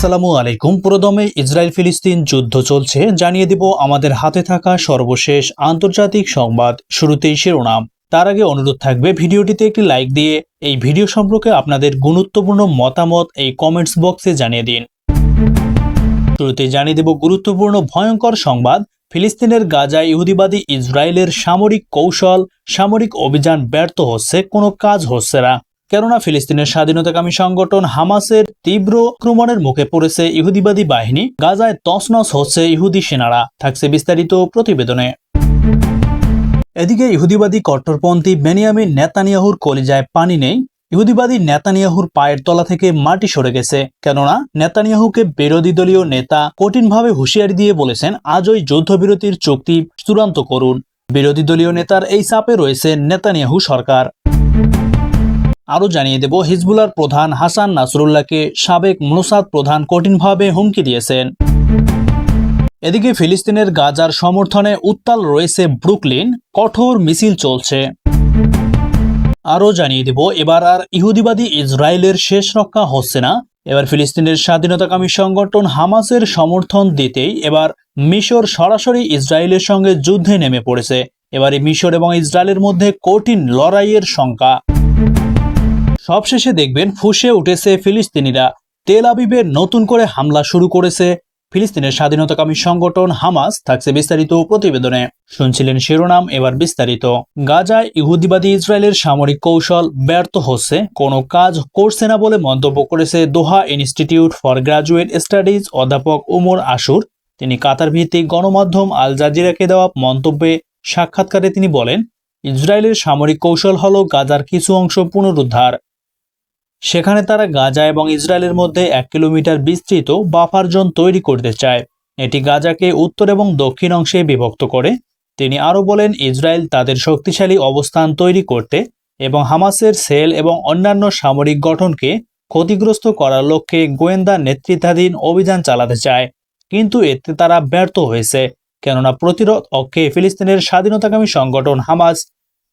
আসসালামু আলাইকুম। পুরোদমে ইসরায়েল ফিলিস্তিন যুদ্ধ চলছে। জানিয়ে দিব, আমাদের হাতে থাকা সর্বশেষ আন্তর্জাতিক সংবাদ শুরুতেই শিরোনাম। তার আগে অনুরোধ থাকবে, ভিডিওটিতে একটি লাইক দিয়ে এই ভিডিও সম্পর্কে আপনাদের গুরুত্বপূর্ণ মতামত এই কমেন্টস বক্সে জানিয়ে দিন। শুরুতে জানিয়ে দেব, গুরুত্বপূর্ণ ভয়ঙ্কর সংবাদ। ফিলিস্তিনের গাজায় ইহুদিবাদী ইসরায়েলের সামরিক কৌশল, সামরিক অভিযান ব্যর্থ হচ্ছে, কোনো কাজ হচ্ছে না। কেননা ফিলিস্তিনের স্বাধীনতাকামী সংগঠন হামাসের তীব্র আক্রমণের মুখে পড়েছে ইহুদিবাদী বাহিনী। গাজায় তছনছ হচ্ছে ইহুদি সেনারা, থাকছে বিস্তারিত প্রতিবেদনে। এদিকে ইহুদিবাদী কট্টরপন্থী বেনিয়ামিন নেতানিয়াহুর কলিজায় পানি নেই। ইহুদিবাদী নেতানিয়াহুর পায়ের তলা থেকে মাটি সরে গেছে। কেননা নেতানিয়াহুকে বিরোধী দলীয় নেতা কঠিনভাবে হুঁশিয়ারি দিয়ে বলেছেন, আজই যুদ্ধবিরতির চুক্তি চূড়ান্ত করুন। বিরোধী দলীয় নেতার এই চাপে রয়েছে নেতানিয়াহু সরকার। আরও জানিয়ে দেব, হিজবুলার প্রধান হাসান নাসরুল্লাহকে সাবেক মোসাদ প্রধান কঠিনভাবে হুমকি দিয়েছেন। এদিকে ফিলিস্তিনের গাজার সমর্থনে উত্তাল রয়েছে ব্রুকলিন, কঠোর মিছিল চলছে। আরও জানিয়ে দেব, এবার আর ইহুদিবাদী ইসরায়েলের শেষ রক্ষা হচ্ছে না। এবার ফিলিস্তিনের স্বাধীনতাকামী সংগঠন হামাসের সমর্থন দিতেই এবার মিশর সরাসরি ইসরায়েলের সঙ্গে যুদ্ধে নেমে পড়েছে। এবারে মিশর এবং ইসরায়েলের মধ্যে কঠিন লড়াইয়ের শঙ্কা। সবশেষে দেখবেন ফুসে উঠেছে ফিলিস্তিনিরা। তেল আবিবের নতুন করে হামলা শুরু করেছে। ফিলিস্তিনের স্বাধীনতাকামী সংগঠন হামাস থাকছে বিস্তারিত প্রতিবেদনে। শুনছিলেন শিরোনাম, এবার বিস্তারিত। গাজায় ইহুদিবাদী ইসরায়েলের সামরিক কৌশল ব্যর্থ হচ্ছে। কোনো কাজ করছে না বলে মন্তব্য করেছে Doha institute for graduate studies অধ্যাপক উমর আশুর। তিনি কাতার ভিত্তিক গণমাধ্যম আল জাজিরাকে দেওয়া মন্তব্যে সাক্ষাৎকারে তিনি বলেন, ইসরায়েলের সামরিক কৌশল হল গাজার কিছু অংশ পুনরুদ্ধার। সেখানে তারা গাজা এবং ইসরায়েলের মধ্যে এক কিলোমিটার বিস্তৃত বাফার জোন তৈরি করতে চায়। এটি গাজাকে উত্তর এবং দক্ষিণ অংশে বিভক্ত করে। তিনি আরও বলেন, ইসরায়েল তাদের শক্তিশালী অবস্থান তৈরি করতে এবং হামাসের সেল এবং অন্যান্য সামরিক গঠনকে ক্ষতিগ্রস্ত করার লক্ষ্যে গোয়েন্দা নেতৃত্বাধীন অভিযান চালাতে চায়। কিন্তু এতে তারা ব্যর্থ হয়েছে, কেননা প্রতিরোধ অক্ষে ফিলিস্তিনের স্বাধীনতাকামী সংগঠন হামাস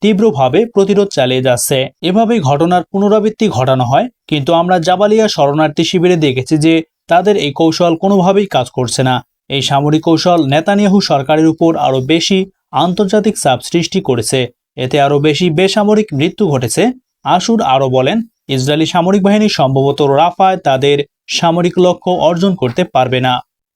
তীব্রভাবে প্রতিরোধ চালিয়ে যাচ্ছে। এভাবে ঘটনার পুনরাবৃত্তি ঘটানো হয়, কিন্তু আমরা জাবালিয়া শরণার্থী শিবিরে দেখেছি যে তাদের এই কৌশল কোনোভাবেই কাজ করছে না। এই সামরিক কৌশল নেতানিয়াহু সরকারের উপর আরও বেশি আন্তর্জাতিক চাপ সৃষ্টি করেছে। এতে আরও বেশি বেসামরিক মৃত্যু ঘটেছে। আসুর আরও বলেন, ইসরায়েলি সামরিক বাহিনী সম্ভবত রাফায় তাদের সামরিক লক্ষ্য অর্জন করতে পারবে না।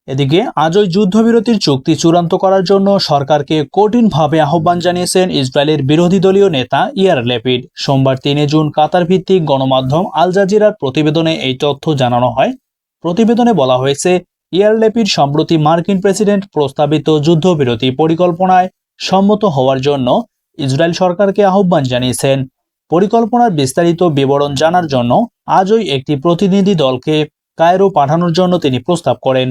এদিকে আজই যুদ্ধবিরতির চুক্তি চূড়ান্ত করার জন্য সরকারকে কঠিনভাবে আহ্বান জানিয়েছেন ইসরায়েলের বিরোধী দলীয় নেতা ইয়ার লেপিড। সোমবার তিনে জুন কাতার ভিত্তিক গণমাধ্যম আল জাজিরার প্রতিবেদনে এই তথ্য জানানো হয়। প্রতিবেদনে বলা হয়েছে, ইয়ার লেপিড সম্প্রতি মার্কিন প্রেসিডেন্ট প্রস্তাবিত যুদ্ধবিরতি পরিকল্পনায় সম্মত হওয়ার জন্য ইসরায়েল সরকারকে আহ্বান জানিয়েছেন। পরিকল্পনার বিস্তারিত বিবরণ জানার জন্য আজই একটি প্রতিনিধি দলকে কায়রো পাঠানোর জন্য তিনি প্রস্তাব করেন।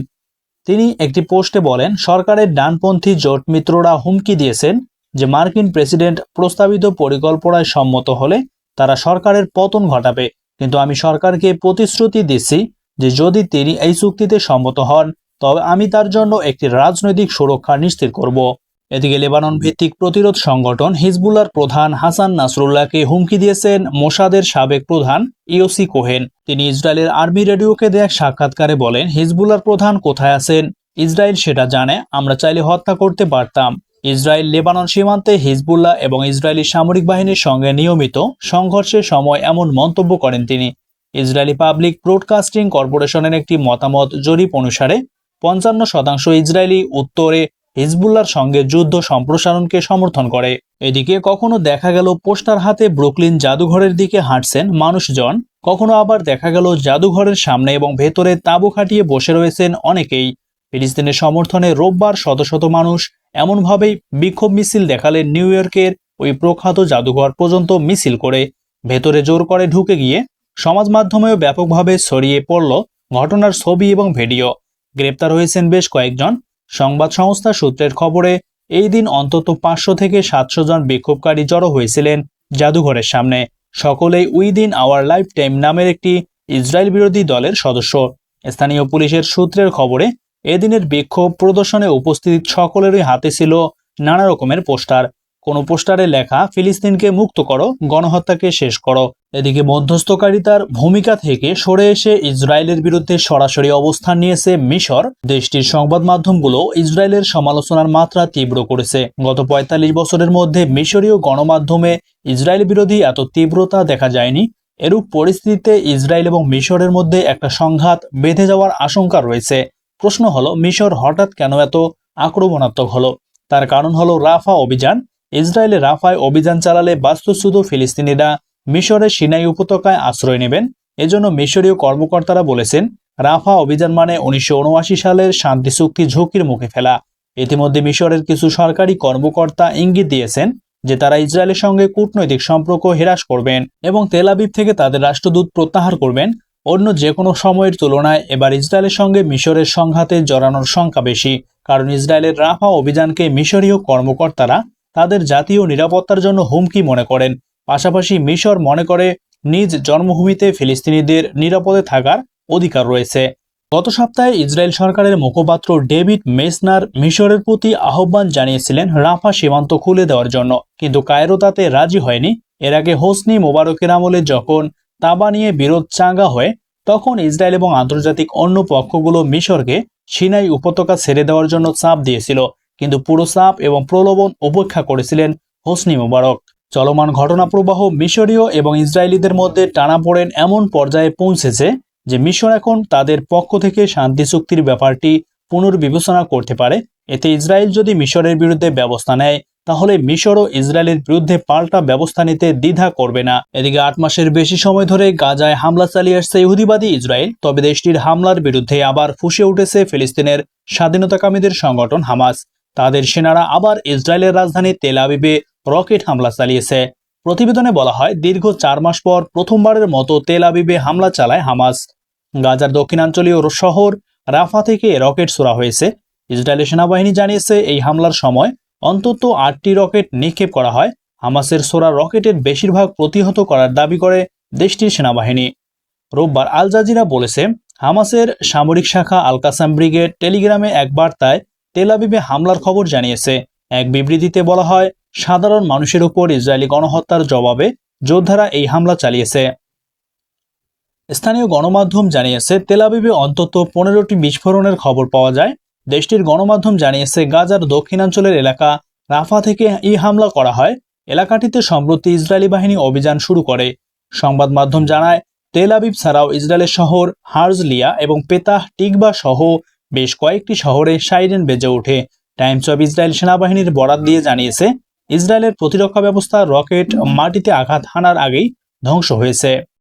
তিনি একটি পোস্টে বলেন, সরকারের ডানপন্থী জোট মিত্ররা হুমকি দিয়েছেন যে মার্কিন প্রেসিডেন্ট প্রস্তাবিত পরিকল্পনায় সম্মত হলে তারা সরকারের পতন ঘটাবে। কিন্তু আমি সরকারকে প্রতিশ্রুতি দিচ্ছি যে যদি তিনি এই চুক্তিতে সম্মত হন, তবে আমি তার জন্য একটি রাজনৈতিক সুরক্ষা নিশ্চিত করব। এদিকে লেবানন ভিত্তিক প্রতিরোধ সংগঠন হিজবুল্লার প্রধান হাসান নাসরুল্লাহকে হুমকি দিয়েছেন মোসাদের সাবেক প্রধান ইওসি কোহেন। তিনি ইসরায়েলের আর্মি রেডিওকে দেয়া সাক্ষাৎকারে বলেন হিজবুল্লার প্রধান কোথায় আছেন? ইসরায়েল সেটা জানে, আমরা চাইলে হত্যা করতে পারতাম। ইসরায়েল লেবানন সীমান্তে হিজবুল্লাহ এবং ইসরায়েলি সামরিক বাহিনীর সঙ্গে নিয়মিত সংঘর্ষের সময় এমন মন্তব্য করেন তিনি। ইসরায়েলি পাবলিক ব্রডকাস্টিং কর্পোরেশনের একটি মতামত জরিপ অনুসারে, পঞ্চান্ন শতাংশ ইসরায়েলি উত্তরে হিজবুল্লার সঙ্গে যুদ্ধ সম্প্রসারণকে সমর্থন করে। এদিকে কখনো দেখা গেল পোস্টার হাতে ব্রুকলিন জাদুঘরের দিকে হাঁটছেন মানুষজন, কখনো আবার দেখা গেল জাদুঘরের সামনে এবং ভেতরে তাঁবু খাটিয়ে বসে রয়েছেন অনেকেই। ফিলিস্তিনের সমর্থনে রোববার শত শত মানুষ এমনভাবেই বিক্ষোভ মিছিল দেখালেন নিউ ইয়র্কের ওই প্রখ্যাত জাদুঘর পর্যন্ত মিছিল করে। ভেতরে জোর করে ঢুকে গিয়ে সমাজ মাধ্যমেও ব্যাপকভাবে ছড়িয়ে পড়ল ঘটনার ছবি এবং ভিডিও। গ্রেপ্তার হয়েছেন বেশ কয়েকজন সংবাদ সংস্থা সূত্রের খবরে, এই দিন অন্তত পাঁচশো থেকে সাতশো জন বিক্ষোভকারী জড়ো হয়েছিলেন জাদুঘরের সামনে। সকলেই উইদিন আওয়ার লাইফ টাইম নামের একটি ইসরায়েল বিরোধী দলের সদস্য। স্থানীয় পুলিশের সূত্রের খবরে, এদিনের বিক্ষোভ প্রদর্শনে উপস্থিত সকলেরই হাতে ছিল নানা রকমের পোস্টার। কোনো পোস্টারে লেখা, ফিলিস্তিনকে মুক্ত করো, গণহত্যাকে শেষ করো। এদিকে মধ্যস্থকারিতার ভূমিকা থেকে সরে এসে ইসরায়েলের বিরুদ্ধে সরাসরি অবস্থান নিয়েছে মিশর। দেশটির সংবাদ মাধ্যমগুলো ইসরায়েলের সমালোচনার মাত্রা তীব্র করেছে। গত পঁয়তাল্লিশ বছরের মধ্যে মিশরীয় গণমাধ্যমে ইসরায়েল বিরোধী এত তীব্রতা দেখা যায়নি। এরূপ পরিস্থিতিতে ইসরায়েল এবং মিশরের মধ্যে একটা সংঘাত বেঁধে যাওয়ার আশঙ্কা রয়েছে। প্রশ্ন হলো, মিশর হঠাৎ কেন এত আক্রমণাত্মক হলো? তার কারণ হলো রাফা অভিযান। ইসরায়েলে রাফায় অভিযান চালালে বাস্তুচ্যুত ফিলিস্তিনিরা মিশরের সিনাই উপত্যকায় আশ্রয় নেবেন। এজন্য মিশরীয় কর্মকর্তারা বলেছেন, রাফা অভিযান মানে উনিশশো উনআশি সালের শান্তি চুক্তি ঝুঁকির মুখে ফেলা। ইতিমধ্যে মিশরের কিছু সরকারি কর্মকর্তা ইঙ্গিত দিয়েছেন যে তারা ইসরায়েলের সঙ্গে কূটনৈতিক সম্পর্ক হ্রাস করবেন এবং তেলাবিব থেকে তাদের রাষ্ট্রদূত প্রত্যাহার করবেন। অন্য যে কোনো সময়ের তুলনায় এবার ইসরায়েলের সঙ্গে মিশরের সংঘাতে জড়ানোর সংখ্যা বেশি, কারণ ইসরায়েলের রাফা অভিযানকে মিশরীয় কর্মকর্তারা তাদের জাতীয় নিরাপত্তার জন্য হুমকি মনে করেন। পাশাপাশি মিশর মনে করে নিজ জন্মভূমিতে ফিলিস্তিনিদের নিরাপদে থাকার অধিকার রয়েছে। গত সপ্তাহে ইসরায়েল সরকারের মুখপাত্র ডেভিড মেসনার মিশরের প্রতি আহ্বান জানিয়েছিলেন রাফা সীমান্ত খুলে দেওয়ার জন্য। কিন্তু কায়রো তাতে রাজি হয়নি। এর আগে হোসনি মোবারকের আমলে যখন তাবা নিয়ে বিরোধ চাঙ্গা হয়, তখন ইসরায়েল এবং আন্তর্জাতিক অন্য পক্ষগুলো মিশরকে সিনাই উপত্যকা ছেড়ে দেওয়ার জন্য চাপ দিয়েছিল। কিন্তু পুরোচাপ এবং প্রলোভন উপেক্ষা করেছিলেন হোসনি মোবারক। চলমান ঘটনা প্রবাহ মিশরীয় এবং ইসরায়েলিদের মধ্যে টানাপোড়েন এমন পর্যায়ে পৌঁছেছে যে মিশর এখন তাদের পক্ষ থেকে শান্তি চুক্তির ব্যাপারটি পুনর্বিবেচনা করতে পারে। এতে ইসরায়েল যদি মিশরের বিরুদ্ধে ব্যবস্থা নেয়, তাহলে মিশরও ইসরায়েলের বিরুদ্ধে পাল্টা ব্যবস্থা নিতে দ্বিধা করবে না। এদিকে আট মাসের বেশি সময় ধরে গাজায় হামলা চালিয়ে আসছে ইহুদিবাদী ইসরায়েল, তবে দেশটির হামলার বিরুদ্ধে আবার ফুসে উঠেছে ফিলিস্তিনের স্বাধীনতাকামীদের সংগঠন হামাস। তাদের সেনারা আবার ইসরায়েলের রাজধানী তেল আবিবে রকেট হামলা চালিয়েছে। প্রতিবেদনে বলা হয়, দীর্ঘ চার মাস পর প্রথমবারের মতো তেল আবিবে হামলা চালায় হামাস। গাজার দক্ষিণাঞ্চলীয় শহর রাফা থেকে রকেট ছোড়া হয়েছে। ইসরায়েলের সেনাবাহিনী জানিয়েছে, এই হামলার সময় অন্তত আটটি রকেট নিক্ষেপ করা হয়। হামাসের সোরা রকেটের বেশিরভাগ প্রতিহত করার দাবি করে দেশটির সেনাবাহিনী। রোববার আল জাজিরা বলেছে, হামাসের সামরিক শাখা আল কাসাম ব্রিগেড টেলিগ্রামে এক বার্তায় তেলাবিবে হামলার খবর জানিয়েছে। এক বিবৃতিতে বলা হয়, সাধারণ মানুষের উপর ইসরায়েলি গণহত্যার জবাবে যোদ্ধারা এই হামলা চালিয়েছে। স্থানীয় গণমাধ্যম জানিয়েছে তেলাবিবে অন্তত পনেরোটি বিস্ফোরণের খবর পাওয়া যায়। দেশটির গণমাধ্যম জানিয়েছে, গাজার দক্ষিণাঞ্চলের এলাকা রাফা থেকে এই হামলা করা হয়। এলাকাটিতে সম্প্রতি ইসরায়েলি বাহিনী অভিযান শুরু করে। সংবাদ মাধ্যম জানায়, তেল আবিব ছাড়াও ইসরায়েলের শহর হার্জলিয়া এবং পেতাহ টিকবা সহ বেশ কয়েকটি শহরে সাইরেন বেজে ওঠে। টাইমস অব ইসরায়েল সেনাবাহিনীর বরাত দিয়ে জানিয়েছে, ইসরায়েলের প্রতিরক্ষা ব্যবস্থা রকেট মাটিতে আঘাত হানার আগেই ধ্বংস হয়েছে।